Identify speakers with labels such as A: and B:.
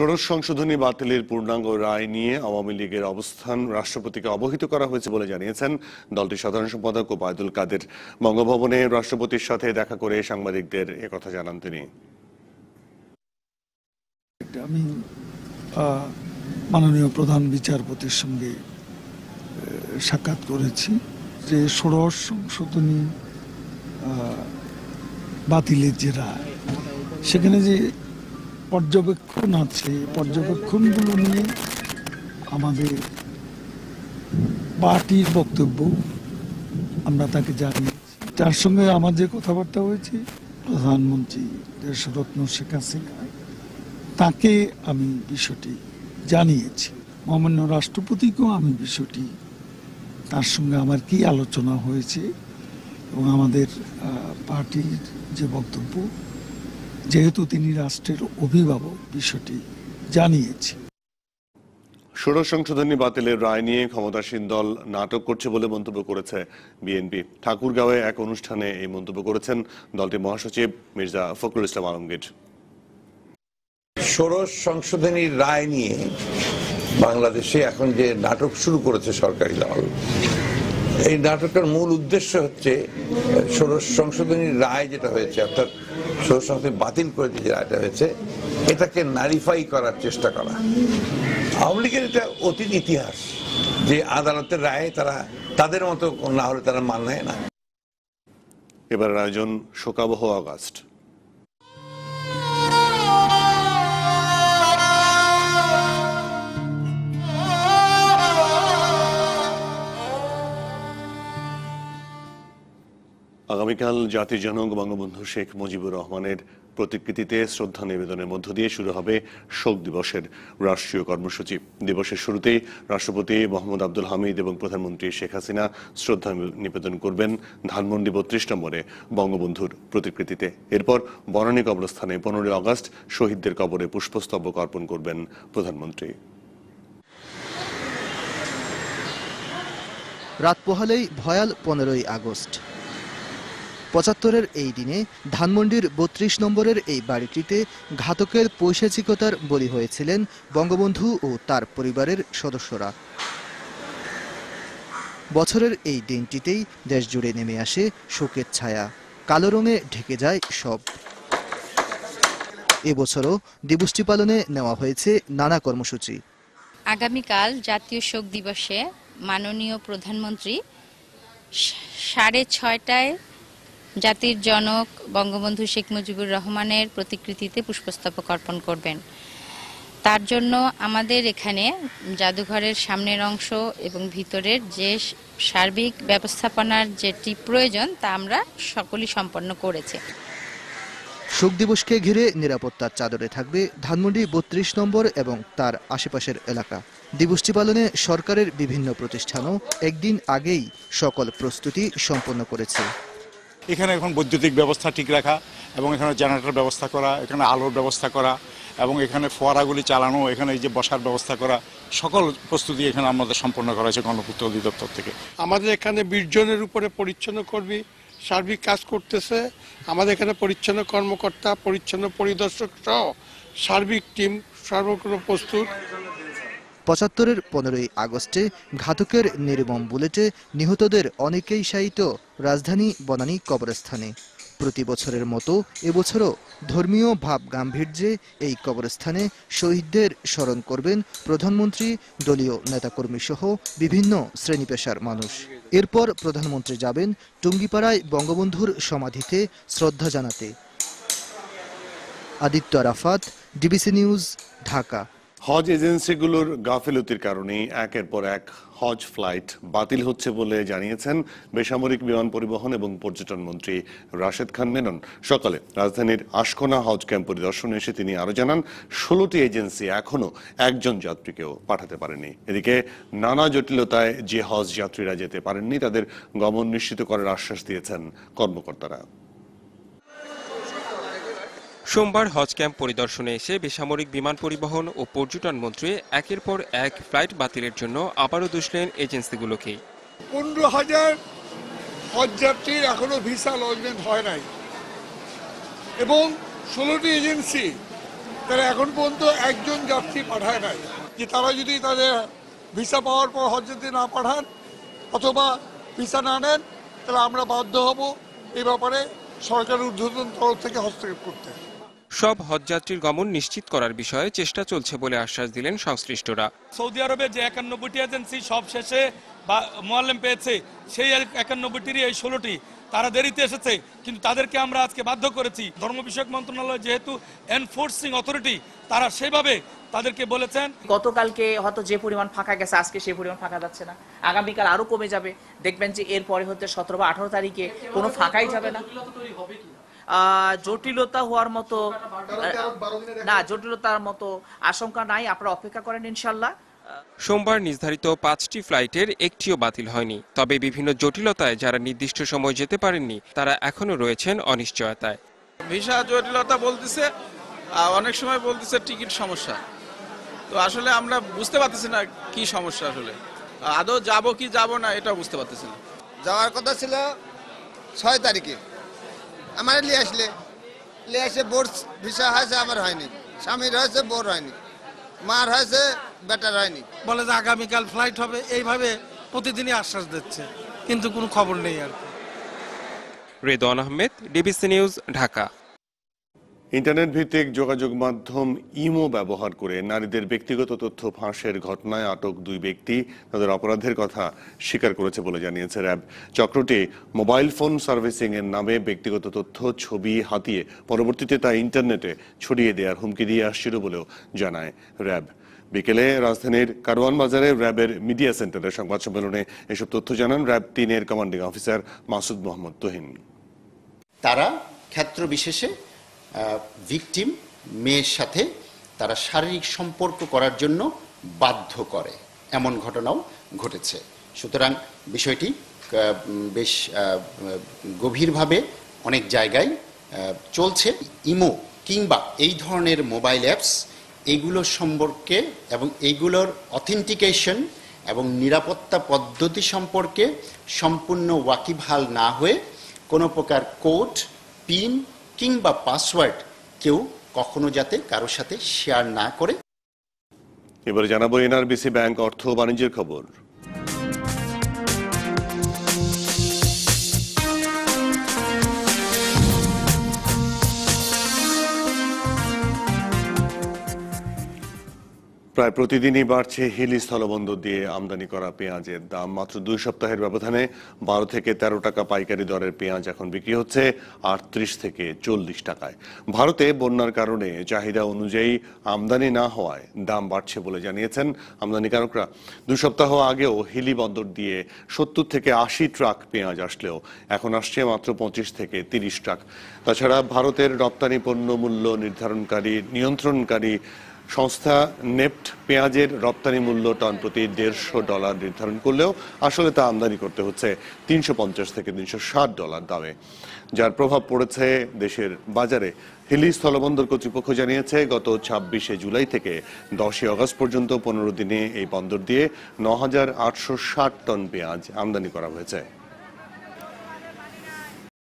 A: ষোড়শ সংশোধনী বাতিলের পূর্ণাঙ্গ রায় নিয়ে আওয়ামী লীগের অবস্থান রাষ্ট্রপতিকে অবহিত করা হয়েছে বলে জানিয়েছেন দলটির সাধারণ সম্পাদক ওবায়দুল কাদের বঙ্গভবনে রাষ্ট্রপতির সাথে দেখা করে সাংবাদিকদের একথা জানান তিনি
B: আমি মাননীয় প্রধান বিচারপতির সঙ্গে সাক্ষাৎ করেছি যে ষোড়শ সংশোধনী বাতিলের যে রায় সেখানে যে পর্যবেক্ষণ আছে পর্যবেক্ষণগুলো নিয়ে আমাদের পার্টির বক্তব্য আমরা তাকে জানিয়েছি তার সঙ্গে আমার যে কথাবার্তা হয়েছে প্রধানমন্ত্রী দেশরত্ন শেখ হাসিনা তাকে আমি বিষয়টি জানিয়েছি মহামান্য রাষ্ট্রপতিকেও আমি বিষয়টি তার সঙ্গে আমার কি আলোচনা হয়েছে এবং আমাদের পার্টির যে বক্তব্য যেহেতু তিনি রাষ্ট্রের অভিভাবক বিষয়টি জানিয়েছে
A: ষোড়শ সংশোধনী বাতিলের রায় নিয়ে ক্ষমতাসীন দল নাটক করছে বলে মন্তব্য করেছে বিএনপি ঠাকুরগাঁওয়ে এক অনুষ্ঠানে এই মন্তব্য করেছেন দলটির মহাসচিব মির্জা ফখরুল ইসলাম আলমগীর
C: ষোড়শ সংশোধনীর রায় নিয়ে বাংলাদেশে এখন যে নাটক শুরু করেছে সরকারি দল এই নাটকটার মূল উদ্দেশ্য হচ্ছে ষোড়শ সংশোধনীর রায় যেটা হয়েছে অর্থাৎ ষোড়শ সংশোধনী বাতিল করে যে রায়টা হয়েছে এটাকে নারিফাই করার চেষ্টা করা আওয়ামী লীগের এটা অতীত ইতিহাস যে আদালতের রায়ে তারা তাদের মতো না হলে তারা মান নেয় না
A: এবার আয়োজন শোকাবহ আগস্ট আগামীকাল জাতির জনক বঙ্গবন্ধু শেখ মুজিবুর রহমানের প্রতিকৃতিতে শ্রদ্ধা নিবেদনের মধ্য দিয়ে শুরু হবে শোক দিবসের রাষ্ট্রীয় কর্মসূচি দিবসের শুরুতেই রাষ্ট্রপতি মোহাম্মদ আব্দুল হামিদ এবং প্রধানমন্ত্রী শেখ হাসিনা শ্রদ্ধা নিবেদন করবেন ধানমন্ডি বত্রিশ নম্বরে বঙ্গবন্ধুর প্রতিকৃতিতে এরপর বনানী কবরস্থানে পনেরোই আগস্ট শহীদদের কবরে পুষ্পস্তবক অর্পণ করবেন প্রধানমন্ত্রী
D: রাত পোহালেই ভয়াল পনেরোই আগস্ট পঁচাত্তরের এই দিনে ধানমন্ডির বত্রিশ নম্বরের এই বাড়িটিতে ঘাতকের পৈশাচিকতার বলি হয়েছিলেন বঙ্গবন্ধু ও তার পরিবারের সদস্যরা বছরের এই দিনটিতেই দেশ জুড়ে নেমে আসে শোকের ছায়া কালো রঙে ঢেকে যায় সব এবছরও দিবসটি পালনে নেওয়া হয়েছে নানা কর্মসূচি
E: আগামীকাল জাতীয় শোক দিবসে মাননীয় প্রধানমন্ত্রী সাড়ে ছয়টায় জাতির জনক বঙ্গবন্ধু শেখ মুজিবুর রহমানের প্রতিকৃতিতে পুষ্পস্তবক অর্পণ করবেন তার জন্য আমাদের এখানে জাদুঘরের সামনের অংশ এবং ভিতরের যে সার্বিক ব্যবস্থাপনার যেটি প্রয়োজন তা আমরা সকলেই সম্পন্ন করেছি
D: শোক দিবসকে ঘিরে নিরাপত্তার চাদরে থাকবে ধানমন্ডি বত্রিশ নম্বর এবং তার আশেপাশের এলাকা দিবসটি পালনে সরকারের বিভিন্ন প্রতিষ্ঠানও একদিন আগেই সকল প্রস্তুতি সম্পন্ন করেছে
F: এখানে এখন বৈদ্যুতিক ব্যবস্থা ঠিক রাখা এবং এখানে জেনারেটর ব্যবস্থা করা এখানে আলোর ব্যবস্থা করা এবং এখানে ফোয়ারাগুলি চালানো এখানে এই যে বসার ব্যবস্থা করা সকল প্রস্তুতি এখানে আমাদের সম্পন্ন করা হয়েছে গণপূর্ত অধিদপ্তর থেকে
G: আমাদের এখানে বিশ উপরে পরিচ্ছন্ন কর্মী সার্বিক কাজ করতেছে আমাদের এখানে পরিচ্ছন্ন কর্মকর্তা পরিচ্ছন্ন পরিদর্শক সহ সার্বিক টিম সর্বক্রম প্রস্তুত
D: পঁচাত্তরের পনেরোই আগস্টে ঘাতকের নির্মম বুলেটে নিহতদের অনেকেই শায়িত রাজধানী বনানী কবরস্থানে প্রতি বছরের মতো এবছরও ধর্মীয় ভাব গাম্ভীর্যে এই কবরস্থানে শহীদদের স্মরণ করবেন প্রধানমন্ত্রী দলীয় নেতাকর্মী সহ বিভিন্ন শ্রেণীপেশার মানুষ এরপর প্রধানমন্ত্রী যাবেন টুঙ্গিপাড়ায় বঙ্গবন্ধুর সমাধিতে শ্রদ্ধা জানাতে আদিত্য রাফাত ডিবিসি নিউজ ঢাকা
A: হজ এজেন্সিগুলোর গাফিলতির কারণে একের পর এক হজ ফ্লাইট বাতিল হচ্ছে বলে জানিয়েছেন বেসামরিক বিমান পরিবহন এবং পর্যটন মন্ত্রী রাশেদ খান মেনন সকালে রাজধানীর আশকোনা হজ ক্যাম্প পরিদর্শনে এসে তিনি আরো জানান ষোলোটি এজেন্সি এখনও একজন যাত্রীকেও পাঠাতে পারেনি এদিকে নানা জটিলতায় যে হজ যাত্রীরা যেতে পারেননি তাদের গমন নিশ্চিত করার আশ্বাস দিয়েছেন কর্মকর্তারা
D: সোমবার হজ ক্যাম্প পরিদর্শনে এসে বেসামরিক বিমান পরিবহন ও পর্যটন মন্ত্রী একের পর এক ফ্লাইট বাতিলের জন্য আবারও দুষলেন এজেন্সিগুলোকে
H: পনেরো হাজার হজযাত্রীর এখনো ভিসা লজমেন্ট হয় নাই এবং ষোলোটি এজেন্সি তারা এখন পর্যন্ত একজন যাত্রী পাঠায় নাই যে তারা যদি তাদের ভিসা পাওয়ার পর হজযাত্রী না পাঠান অথবা ভিসা না নেন তাহলে আমরা বাধ্য হব এ ব্যাপারে সরকারের ঊর্ধ্বতন তরফ থেকে হস্তক্ষেপ করতে
D: সব হজযাত্রীর গমন নিশ্চিত করার বিষয়ে চেষ্টা চলছে বলে আশ্বাস দিলেন সংশ্লিষ্টরা
I: সৌদি আরবে যে একান্নব্বইটি এজেন্সি সব শেষে বা মোয়াল্লেম পেয়েছে সেই একান্নব্বইটিরই এই ষোলোটি তারা দেরিতে এসেছে কিন্তু তাদেরকে আমরা আজকে বাধ্য করেছি ধর্ম বিষয়ক মন্ত্রণালয় যেহেতু এনফোর্সিং অথরিটি তারা সেভাবে তাদেরকে বলেছেন
J: গতকালকে হয়তো যে পরিমাণ ফাঁকা গেছে আজকে সেই পরিমাণ ফাঁকা যাচ্ছে না আগামীকাল আরো কমে যাবে দেখবেন যে এরপরে হচ্ছে সতেরো বা আঠারো তারিখে কোনো ফাঁকাই যাবে না জটিলতা হওয়ার মতো না জটিলতার মতো আশঙ্কা নাই আপনারা অপেক্ষা করেন ইনশাল্লাহ
D: সোমবার নির্ধারিত পাঁচটি ফ্লাইটের একটিও বাতিল হয়নি তবে বিভিন্ন জটিলতায় যারা নির্দিষ্ট সময় যেতে পারেননি তারা এখনও রয়েছেন অনিশ্চয়তায়
K: ভিসা জটিলতা বলতেছে অনেক সময় বলতেছে টিকিট সমস্যা তো আসলে আমরা বুঝতে পারতেছি না কি সমস্যা আসলে আদৌ যাব কি যাব না এটা বুঝতে পারতেছি না
L: যাওয়ার কথা ছিল ছয় তারিখে আমার লিয়ে আসলে লিয়ে আসে বোর ভিসা হয়েছে আমার হয়নি স্বামীর হয়েছে বোর হয়নি মার হয়েছে বেটার হয়নি
M: বলে যে আগামীকাল ফ্লাইট হবে এইভাবে প্রতিদিনই আশ্বাস দিচ্ছে কিন্তু কোনো খবর নেই আর কি
D: Redon Ahmed DBC news Dhaka
A: internet ভিত্তিক যোগাযোগ মাধ্যম ইমো ব্যবহার করে নারীদের ব্যক্তিগত তথ্য ফাঁসের ঘটনায় আটক দুই ব্যক্তি তাদের অপরাধের কথা স্বীকার করেছে বলে জানিয়েছে র্যাব চক্রটি মোবাইল ফোন সার্ভিসিং এর নামে ব্যক্তিগত তথ্য ছবি হাতিয়ে পরবর্তীতে তা ইন্টারনেটে ছড়িয়ে দেওয়ার হুমকি দিয়ে আসছিল বলেও জানায় র্যাব বিকেলে রাজধানীর কারওয়ান বাজারে র্যাবের মিডিয়া সেন্টারের সংবাদ সম্মেলনে এসব তথ্য জানান র্যাব তিনের কমান্ডিং অফিসার মাসুদ মোহাম্মদ তোহিন
N: তারা ক্ষেত্র বিশেষে ভিকটিম মেয়ের সাথে তারা শারীরিক সম্পর্ক করার জন্য বাধ্য করে এমন ঘটনাও ঘটেছে সুতরাং বিষয়টি বেশ গভীরভাবে অনেক জায়গায় চলছে ইমো কিংবা এই ধরনের মোবাইল অ্যাপস এগুলো সম্পর্কে এবং এইগুলোর অথেন্টিকেশন এবং নিরাপত্তা পদ্ধতি সম্পর্কে সম্পূর্ণ ওয়াকিবহাল না হয়ে কোনো প্রকার কোড পিন কিংবা পাসওয়ার্ড কেউ কখনো যাতে কারোর সাথে শেয়ার না করে
A: এবারে জানাবো এনআরবিসি ব্যাংক অর্থ বাণিজ্যের খবর প্রায় প্রতিদিনই বাড়ছে হিলি স্থলবন্দর দিয়ে আমদানি করা পেঁয়াজের দাম মাত্র দুই সপ্তাহের ব্যবধানে বারো থেকে ১৩ টাকা পাইকারি দরের পেঁয়াজ এখন বিক্রি হচ্ছে আটত্রিশ থেকে চল্লিশ টাকায় ভারতে বন্যার কারণে চাহিদা অনুযায়ী আমদানি না হওয়ায় দাম বাড়ছে বলে জানিয়েছেন আমদানিকারকরা দুই সপ্তাহ আগেও হিলি বন্দর দিয়ে সত্তর থেকে আশি ট্রাক পেঁয়াজ আসলেও এখন আসছে মাত্র পঁচিশ থেকে তিরিশ ট্রাক তাছাড়া ভারতের রপ্তানি পণ্য মূল্য নির্ধারণকারী নিয়ন্ত্রণকারী সংস্থা নেপ্ট পেঁয়াজের রপ্তানি মূল্য টন প্রতি দেড়শো ডলার নির্ধারণ করলেও আসলে তা আমদানি করতে হচ্ছে তিনশো পঞ্চাশ থেকে তিনশো ষাট ডলার দামে যার প্রভাব পড়েছে দেশের বাজারে হিলি স্থলবন্দর কর্তৃপক্ষ জানিয়েছে গত ছাব্বিশে জুলাই থেকে দশই অগস্ট পর্যন্ত পনেরো দিনে এই বন্দর দিয়ে ন হাজার আটশো ষাট টন পেঁয়াজ আমদানি করা হয়েছে